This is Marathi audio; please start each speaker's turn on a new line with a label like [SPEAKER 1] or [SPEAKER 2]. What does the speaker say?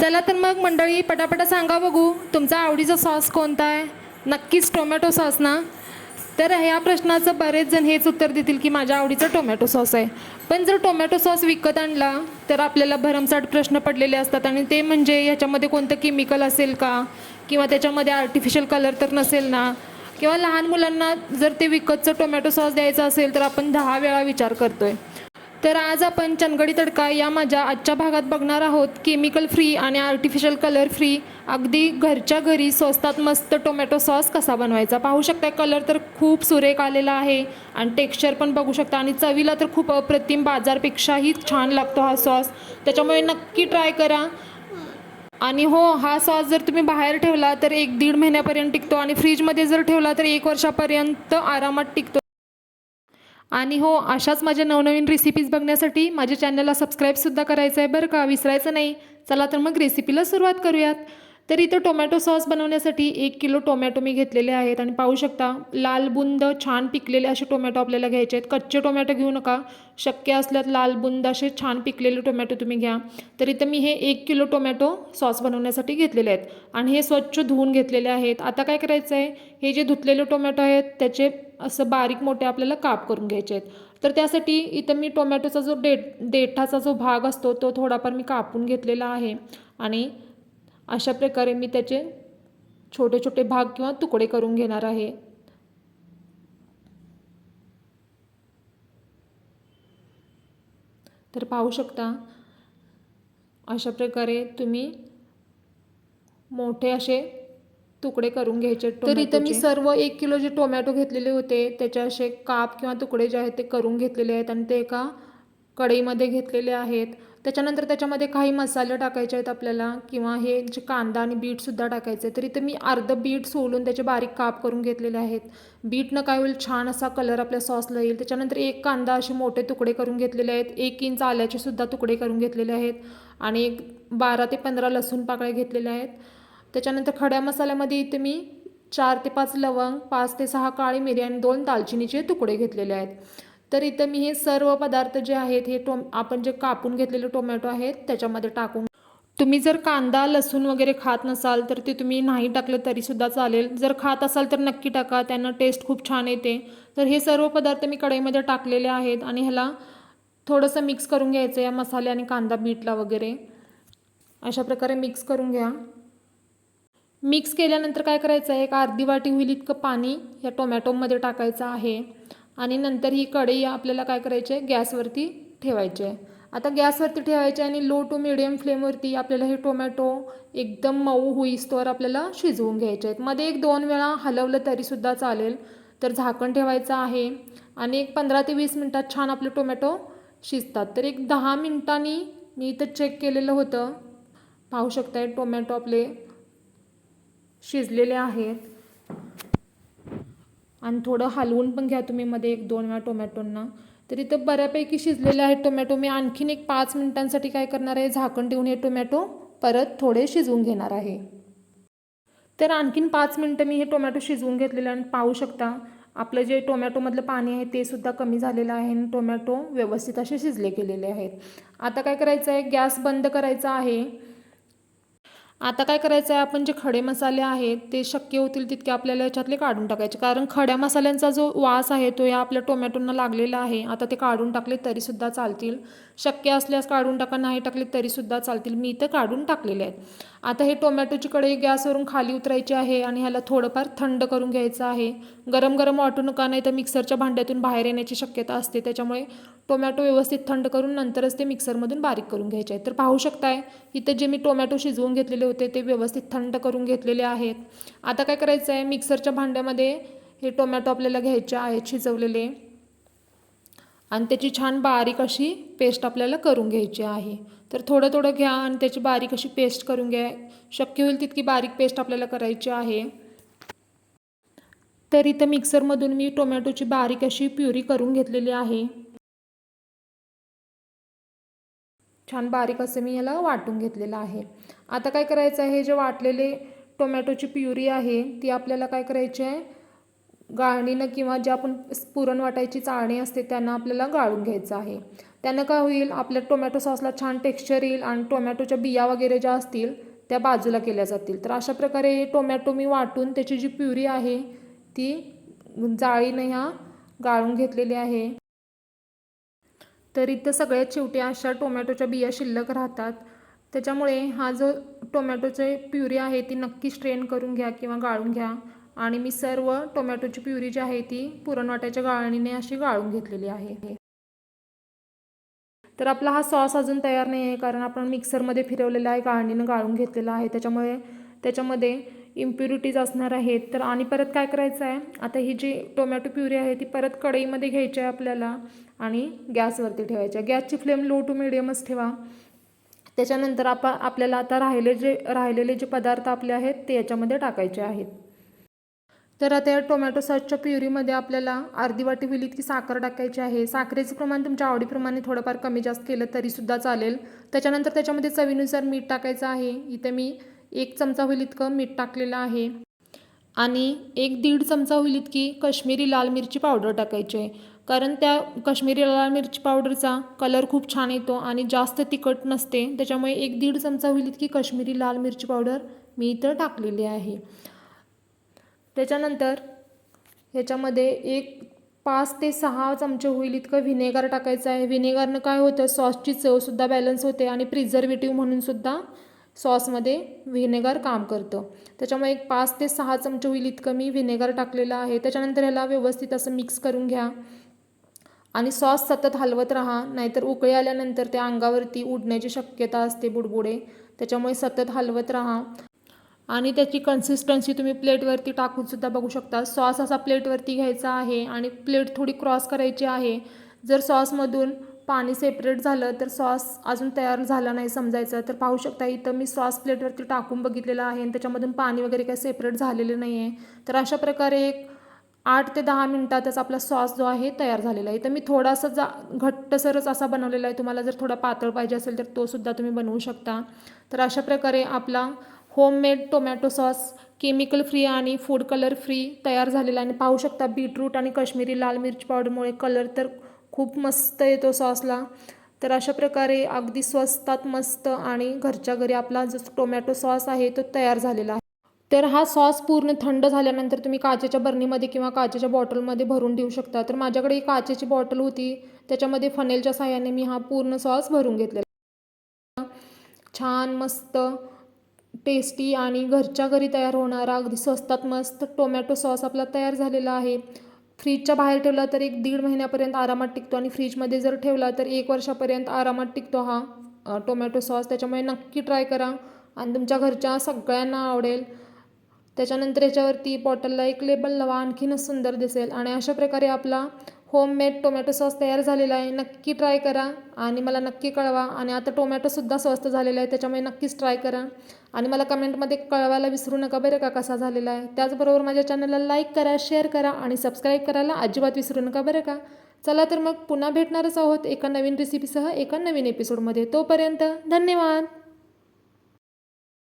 [SPEAKER 1] चला तर मग मंडळी पटापटा सांगा बघू तुमचा आवडीचा सॉस कोणता आहे? नक्कीच टोमॅटो सॉस ना? तर ह्या प्रश्नाचं बरेच जण हेच उत्तर देतील की माझ्या आवडीचा टोमॅटो सॉस आहे. पण जर टोमॅटो सॉस विकत आणला तर आपल्याला भरमसाठ प्रश्न पडलेले असतात आणि ते म्हणजे ह्याच्यामध्ये कोणतं केमिकल असेल का? किंवा त्याच्यामध्ये आर्टिफिशियल कलर तर नसेल ना? किंवा लहान मुलांना जर ते विकतचं टोमॅटो सॉस द्यायचं असेल तर आपण दहा वेळा विचार करतो आहे तर आज आपण चनगडी तडका या माझ्या आजच्या भागात बघणार आहोत. केमिकल फ्री आणि आर्टिफिशियल कलर फ्री अगदी घरच्या घरी स्वस्तात मस्त टोमॅटो सॉस कसा बनवायचा? पाहू शकता कलर तर खूप सुरेख आलेला आहे. आणि टेक्स्चर पण बघू शकता. आणि चवीला तर खूप अप्रतिम बाजारपेक्षाही छान लागतो हा सॉस त्याच्यामुळे नक्की ट्राय करा. आणि हो हा सॉस जर तुम्ही बाहेर ठेवला तर एक दीड महिन्यापर्यंत टिकतो. आणि फ्रीजमध्ये जर ठेवला तर एक वर्षापर्यंत आरामात टिकतो. आणि हो अशाच माझ्या नवनवीन रेसिपीज बघण्यासाठी माझ्या चॅनलला सबस्क्राईबसुद्धा करायचं आहे बरं का विसरायचं नाही. चला तर मग रेसिपीला सुरुवात करूयात. तर इथं टोमॅटो सॉस बनवण्यासाठी एक किलो टोमॅटो मी घेतलेले आहेत आणि पाहू शकता लाल बुंद छान पिकलेले असे टोमॅटो आपल्याला घ्यायचे आहेत. कच्चे टोमॅटो घेऊ नका शक्य असल्यास लाल बुंद असे छान पिकलेले टोमॅटो तुम्ही घ्या. तर इथं मी हे एक किलो टोमॅटो सॉस बनवण्यासाठी घेतलेले आहेत आणि हे स्वच्छ धुवून घेतलेले आहेत. आता काय करायचं आहे हे जे धुतलेले टोमॅटो आहेत त्याचे असं बारीक मोठे आपल्याला काप करून घ्यायचे आहेत. तर त्यासाठी इथं मी टोमॅटोचा जो डेट देठाचा जो भाग असतो तो थोडाफार मी कापून घेतलेला आहे आणि अशा प्रकारे मी त्याचे छोटे छोटे भाग किंवा तुकडे करून घेणार आहे. तर पाहू शकता अशा प्रकारे तुम्ही मोठे असे तुकडे करून घ्यायचे तर इथं मी सर्व एक किलो जे टोमॅटो घेतलेले होते त्याचे असे काप किंवा तुकडे जे आहेत ते करून घेतलेले आहेत आणि ते एका कढईमध्ये घेतलेले आहेत. त्याच्यानंतर त्याच्यामध्ये काही मसाले टाकायचे आहेत आपल्याला किंवा हे जे कांदा आणि बीटसुद्धा टाकायचं आहे तर इथं मी अर्धं बीट सोलून त्याचे बारीक काप करून घेतलेले आहेत. बीटनं काय होईल छान असा कलर आपल्या सॉसला येईल. त्याच्यानंतर एक कांदा असे मोठे तुकडे करून घेतलेले आहेत. एक इंच आल्याचे सुद्धा तुकडे करून घेतलेले आहेत. आणि एक बारा ते पंधरा लसूण पाकळ्या घेतलेल्या आहेत. त्याच्यानंतर खड्या मसाल्यामध्ये इथे मी चार ते पाच लवंग पाच ते सहा काळी मिरी आणि दोन दालचिनीचे तुकडे घेतलेले आहेत. तर इथं मी हे सर्व पदार्थ जे आहेत हे टोम आपण जे कापून घेतलेले टोमॅटो आहेत त्याच्यामध्ये टाकून तुम्ही जर कांदा लसूण वगैरे खात नसाल तर ते तुम्ही नाही टाकलं तरीसुद्धा चालेल. जर खात असाल तर नक्की टाका त्यांना टेस्ट खूप छान येते. तर हे सर्व पदार्थ मी कढईमध्ये टाकलेले आहेत आणि ह्याला थोडंसं मिक्स करून घ्यायचं या मसाले आणि कांदा बीटला वगैरे. अशा प्रकारे मिक्स करून घ्या. मिक्स केल्यानंतर काय करायचं आहे? एक अर्धी वाटी होईल इतकं पाणी या टोमॅटोमध्ये टाकायचं आहे. आणि नंतर ही कढई आपल्याला काय करायची आहे? गॅसवरती ठेवायची आहे. आता गॅसवरती ठेवायची आणि लो टू मिडियम फ्लेमवरती आपल्याला हे टोमॅटो एकदम मऊ होईस्तोवर आपल्याला शिजवून घ्यायचे आहेत. मध्ये एक दोन वेळा हलवलं तरीसुद्धा चालेल. तर झाकण ठेवायचं आहे आणि एक पंधरा ते वीस मिनटात छान आपले टोमॅटो शिजतात. तर एक दहा मिनटांनी मी इथं चेक केलेलं होतं. पाहू शकताय टोमॅटो आपले शिजलेले आहेत. आणि थोडं हलवून पण घ्या तुम्ही मध्ये एक दोन वेळा टोमॅटोंना. तर इथं बऱ्यापैकी शिजलेले आहेत टोमॅटो. मी आणखीन एक पाच मिनिटांसाठी काय करणार आहे झाकण ठेवून हे टोमॅटो परत थोडे शिजवून घेणार आहे. तर आणखीन पाच मिनटं मी हे टोमॅटो शिजवून घेतलेले आणि पाहू शकता आपलं जे टोमॅटोमधलं पाणी आहे ते सुद्धा कमी झालेलं आहे आणि टोमॅटो व्यवस्थित असे शिजले गेलेले आहेत. आता काय करायचं आहे गॅस बंद करायचा आहे. आता काय करायचं आहे आपण जे खडे मसाले आहेत ते शक्य होतील तितके आपल्याला याच्यातले काढून टाकायचे. कारण खड्या मसाल्यांचा जो वास आहे तो या आपल्या टोमॅटोंना लागलेला आहे. आता ते काढून टाकले तरीसुद्धा चालतील. शक्य असल्यास काढून टाका नाही टाकले तरीसुद्धा चालतील. मी इथं काढून टाकलेले आहेत. आता हे टोमॅटोची कढई गॅसवरून खाली उतरायची आहे आणि ह्याला थोडंफार थंड करून घ्यायचं आहे. गरम गरम वाटू नका नाही तर मिक्सरच्या भांड्यातून बाहेर येण्याची शक्यता असते. त्याच्यामुळे टोमॅटो व्यवस्थित थंड करून नंतरच ते मिक्सरमधून बारीक करून घ्यायचे आहेत. तर पाहू शकताय इथे जे मी टोमॅटो शिजवून घेतलेले होते ते व्यवस्थित थंड करून घेतलेले आहेत. आता काय करायचं आहे मिक्सरच्या भांड्यामध्ये हे टोमॅटो आपल्याला घ्यायचे आहेत शिजवलेले. आणि त्याची छान बारीक अशी पेस्ट आपल्याला करून घ्यायची आहे. तर थोडं थोडं घ्या आणि त्याची बारीक अशी पेस्ट करून घ्या. शक्य होईल तितकी बारीक पेस्ट आपल्याला करायची आहे. तर इथं मिक्सरमधून मी टोमॅटोची बारीक अशी प्युरी करून घेतलेली आहे. छान बारीक असं मी याला वाटून घेतलेलं आहे. आता काय करायचं आहे? हे जे वाटलेले टोमॅटोची प्युरी आहे ती आपल्याला काय करायची आहे? गाळणीनं किंवा जे आपण पुरण वाटायची चाळणी असते त्यांना आपल्याला गाळून घ्यायचं आहे. त्यानं काय होईल? आपल्या टोमॅटो सॉसला छान टेक्स्चर येईल आणि टोमॅटोच्या बिया वगैरे ज्या असतील त्या बाजूला केल्या जातील. तर अशा प्रकारे टोमॅटो मी वाटून त्याची जी प्युरी आहे ती जाळीनं ह्या गाळून घेतलेली आहे. तर इथं सगळ्यात शेवटी अशा टोमॅटोच्या बिया शिल्लक राहतात. त्याच्यामुळे हा जो टोमॅटोचे प्युरी आहे ती नक्की स्ट्रेन करून घ्या किंवा गाळून घ्या. आणि मी सर्व टोमॅटोची प्युरी जी आहे ती पुरणवाट्याच्या गाळणीने अशी गाळून घेतलेली आहे. तर आपला हा सॉस अजून तयार नाही आहे कारण आपण मिक्सरमध्ये फिरवलेला आहे गाळणीनं गाळून घेतलेला आहे. त्याच्यामुळे त्याच्यामध्ये इम्प्युरिटीज असणार आहेत. तर आणि परत काय करायचं आहे? आता ही जी टोमॅटो प्युरी आहे ती परत कढईमध्ये घ्यायची आहे आपल्याला आणि गॅसवरती ठेवायची आहे. गॅसची फ्लेम लो टू मिडियमच ठेवा. त्याच्यानंतर आप आपल्याला आता राहिले जे राहिलेले जे पदार्थ आपले आहेत ते याच्यामध्ये टाकायचे आहेत. तर आता या टोमॅटो सॉसच्या प्युरीमध्ये आपल्याला अर्धी वाटी होईल इतकी साखर टाकायची आहे. साखरेचं प्रमाण तुमच्या आवडीप्रमाणे थोडंफार कमी जास्त केलं तरीसुद्धा चालेल. त्याच्यानंतर त्याच्यामध्ये चवीनुसार मीठ टाकायचं आहे. इथे मी एक चमचा होईल इतकं मीठ टाकलेलं आहे. आणि एक दीड चमचा होईल इतकी कश्मीरी लाल मिरची पावडर टाकायची आहे. कारण त्या कश्मीरी लाल मिरची पावडरचा कलर खूप छान येतो आणि जास्त तिखट नसते. त्याच्यामुळे एक दीड चमचा होईल इतकी कश्मीरी लाल मिरची पावडर मी इथं टाकलेली आहे. त्याच्यानंतर ह्याच्यामध्ये एक पाच ते सहा चमचे होईल इतकं व्हिनेगर टाकायचं आहे. व्हिनेगरनं काय होतं? सॉसची चवसुद्धा बॅलन्स होते आणि प्रिझर्वेटिव्ह म्हणूनसुद्धा सॉसमध्ये व्हिनेगर काम करतं. त्याच्यामुळे एक पाच ते सहा चमचे होईल इतकं मी व्हिनेगर टाकलेलं आहे. त्याच्यानंतर ह्याला व्यवस्थित असं मिक्स करून घ्या. आणि सॉस सतत हलवत राहा नाहीतर उकळी आल्यानंतर त्या अंगावरती उडण्याची शक्यता असते बुडबुडे. त्याच्यामुळे सतत हलवत राहा. आणि त्याची कन्सिस्टन्सी तुम्ही प्लेटवरती टाकूनसुद्धा बघू शकता. सॉस असा प्लेटवरती घ्यायचा आहे आणि प्लेट थोडी क्रॉस करायची आहे. जर सॉसमधून पाणी सेपरेट झालं तर सॉस अजून तयार झाला नाही समजायचं. तर पाहू शकता इथं मी सॉस प्लेटवरती टाकून बघितलेलं आहे आणि त्याच्यामधून पाणी वगैरे काही सेपरेट झालेलं नाही आहे तर अशा प्रकारे एक आठ ते दहा मिनटातच आपला सॉस जो आहे तयार झालेला आहे. तर मी थोडासा जा घट्टसरच असा बनवलेला आहे. तुम्हाला जर थोडा पातळ पाहिजे असेल तर तोसुद्धा तुम्ही बनवू शकता. तर अशा प्रकारे आपला homemade tomato sauce chemical free आणि फूड कलर फ्री तयार झालेला आहे. आणि पाहू शकता बीटरूट आणि कश्मीरी लाल मिरची पावडरमुळे कलर तर खूप मस्त येतो सॉसला. तर अशा प्रकारे अगदी स्वस्तात मस्त आणि घरच्या घरी आपला जो टोमॅटो सॉस आहे तो तयार झालेला आहे. तर हा सॉस पूर्ण थंड झाल्यानंतर तुम्ही काचेच्या बरणीमध्ये किंवा काचेच्या बॉटलमध्ये भरून देऊ शकता. तर माझ्याकडे एक काचेची बॉटल होती. त्याच्यामध्ये फनेलच्या साह्याने मी हा पूर्ण सॉस भरून घेतलेला छान मस्त टेस्टी आणि घरच्या घरी तयार होणारा अगदी स्वस्तात मस्त टोमॅटो सॉस आपला तयार झालेला आहे. फ्रीजच्या बाहेर ठेवला तर एक दीड महिन्यापर्यंत आरामात टिकतो आणि फ्रीजमध्ये जर ठेवला तर एक वर्षापर्यंत आरामात टिकतो हा टोमॅटो सॉस. त्याच्यामुळे नक्की ट्राय करा आणि तुमच्या घरच्या सगळ्यांना आवडेल. त्याच्यानंतर याच्यावरती बॉटलला एक लेबल लावा आणखीनच सुंदर दिसेल. आणि अशा प्रकारे आपला होममेड टोमॅटो सॉस तयार झालेला आहे. नक्की ट्राय करा आणि मला नक्की कळवा. आणि आता टोमॅटोसुद्धा स्वस्त झालेला आहे त्याच्यामुळे नक्कीच ट्राय करा. आणि मला कमेंटमध्ये कळवायला विसरू नका बरं का कसा झालेला आहे. त्याचबरोबर माझ्या चॅनलला लाईक करा शेअर करा आणि सबस्क्राईब करायला अजिबात विसरू नका बरं का. चला तर मग पुन्हा भेटणारच आहोत एका नवीन रेसिपीसह एका नवीन एपिसोडमध्ये तोपर्यंत धन्यवाद!